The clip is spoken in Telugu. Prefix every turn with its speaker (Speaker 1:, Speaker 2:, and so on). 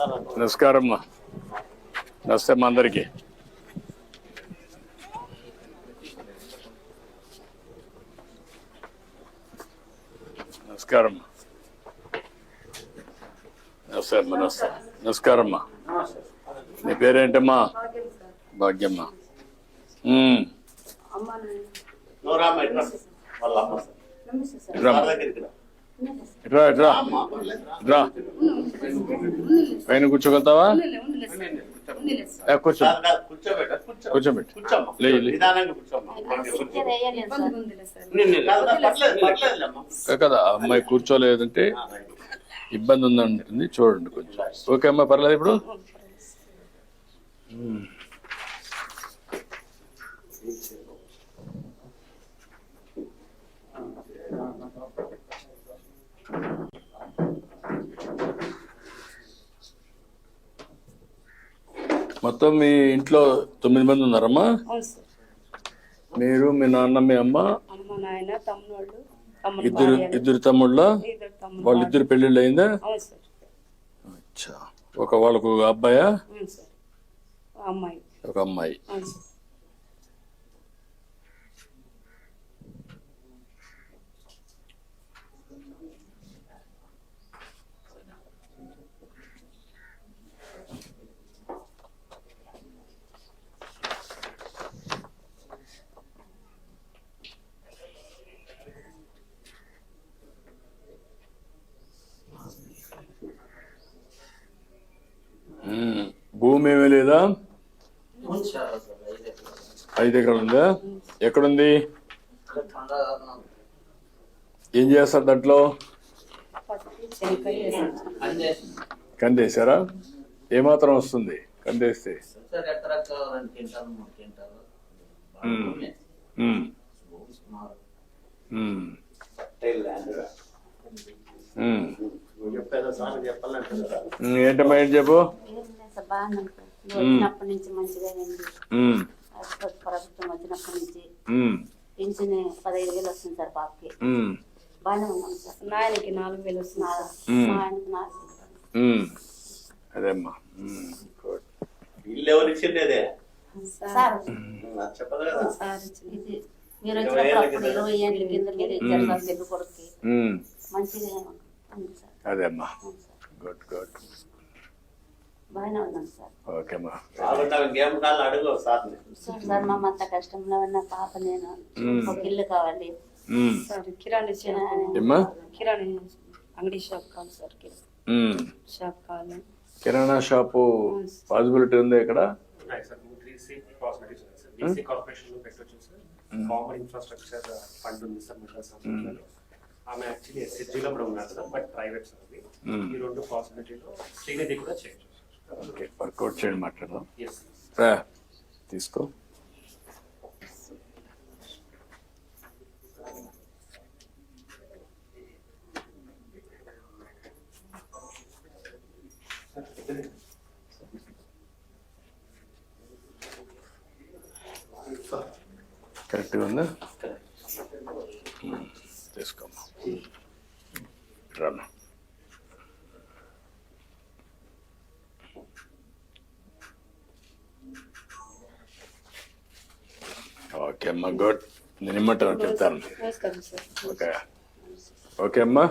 Speaker 1: నమస్కారం నమస్తే అమ్మా అందరికి. నమస్కారం. నమస్తే అమ్మా నమస్తే. నమస్కారం అమ్మా. నీ పేరేంటమ్మా? భాగ్యమ్మ.
Speaker 2: ఇట్రా.
Speaker 1: ఇట్రా ఇట్రా ఇట్రా పైన కూర్చోగలుగుతావా? కూర్చో.
Speaker 2: కాదు, కూర్చోబెట్ట
Speaker 1: కూర్చోబెట్టు. అమ్మాయి కూర్చోలేదంటే. ఇబ్బంది ఉందంటుంది. చూడండి కొంచెం. ఓకే అమ్మా పర్లేదు ఇప్పుడు? మొత్తం మీ ఇంట్లో తొమ్మిది మంది ఉన్నారమ్మా? మీరు మీ నాన్న మీ అమ్మ? ఇద్దరు ఇద్దరు తమ్ముళ్ళ? వాళ్ళిద్దరు పెళ్ళిళ్ళు అయిందా? అచ్చా. ఒక వాళ్ళకు ఒక అబ్బాయా? ఒక అమ్మాయి. భూమి ఏమీ లేదా ఐదు ఎకరాలు ఉందా ఎక్కడుంది? ఏం చేస్తారు దాంట్లో. కందేశారా? ఏమాత్రం వస్తుంది కందేస్తే? ఏంటమ్మా ఏంటి చెప్పు?
Speaker 3: వచ్చినప్పటి నుంచి మంచిగా ప్రభుత్వం వచ్చినప్పటి నుంచి పెన్షన్ పదహైదు వేలు వస్తుంది సార్ పాపకి బాగానే ఉన్నాం సార్.
Speaker 4: నాయనకి నాలుగు వేలు వస్తుంది.
Speaker 3: మా ఆయనకు నాలుగు.
Speaker 1: అదేమ్మా.
Speaker 2: ఇల్లు ఎవరు చెప్పదు కదా.
Speaker 4: సార్ ఇచ్చింది.
Speaker 3: ఇది మీరు వచ్చినప్పుడు ఇరవై ఏళ్ళ కింద మీరు ఇచ్చారు సార్ పెళ్ళి కొడుకు మంచిగా
Speaker 1: అదేమ్మా. Good good.
Speaker 3: బాగానే ఉన్నాం సార్.
Speaker 1: ఓకేమ్మా
Speaker 2: అడుగు సార్ని
Speaker 3: సార్ మా అంత కష్టంలో ఉన్న పాప నేను
Speaker 1: మ్మ్.
Speaker 3: ఒక ఇల్లు కావాలి.
Speaker 4: సార్ కిరాణా షాప్
Speaker 1: ఏమ్మా?
Speaker 4: కిరాణా అంగడి షాప్ కావాలి సార్. షాప్ కావాలి.
Speaker 1: కిరాణా షాపు పాసిబిలిటీ ఉందా ఇక్కడ?
Speaker 5: Sir sir. Sir. Common infrastructure fund ఉంది సార్ ఆమె యాక్చువల్లీ ఎస్ఎస్జీలో కూడా ఉన్నారు సార్ బట్ ప్రైవేట్ సార్ ఈ రెండు పాసిబిలిటీలో శ్రీనిధి కూడా చేయొచ్చు
Speaker 1: ఓకే వర్కౌట్ చేయండి మాట్లాడదాం. రా, తీసుకో. కరెక్ట్గా ఉందా? ఉమ్, తీసుకోమ్మా రామ్మా ఓకే అమ్మా గుడ్. నేను ఇమ్మంటాను చెప్తాను. ఓకే. ఓకే అమ్మా.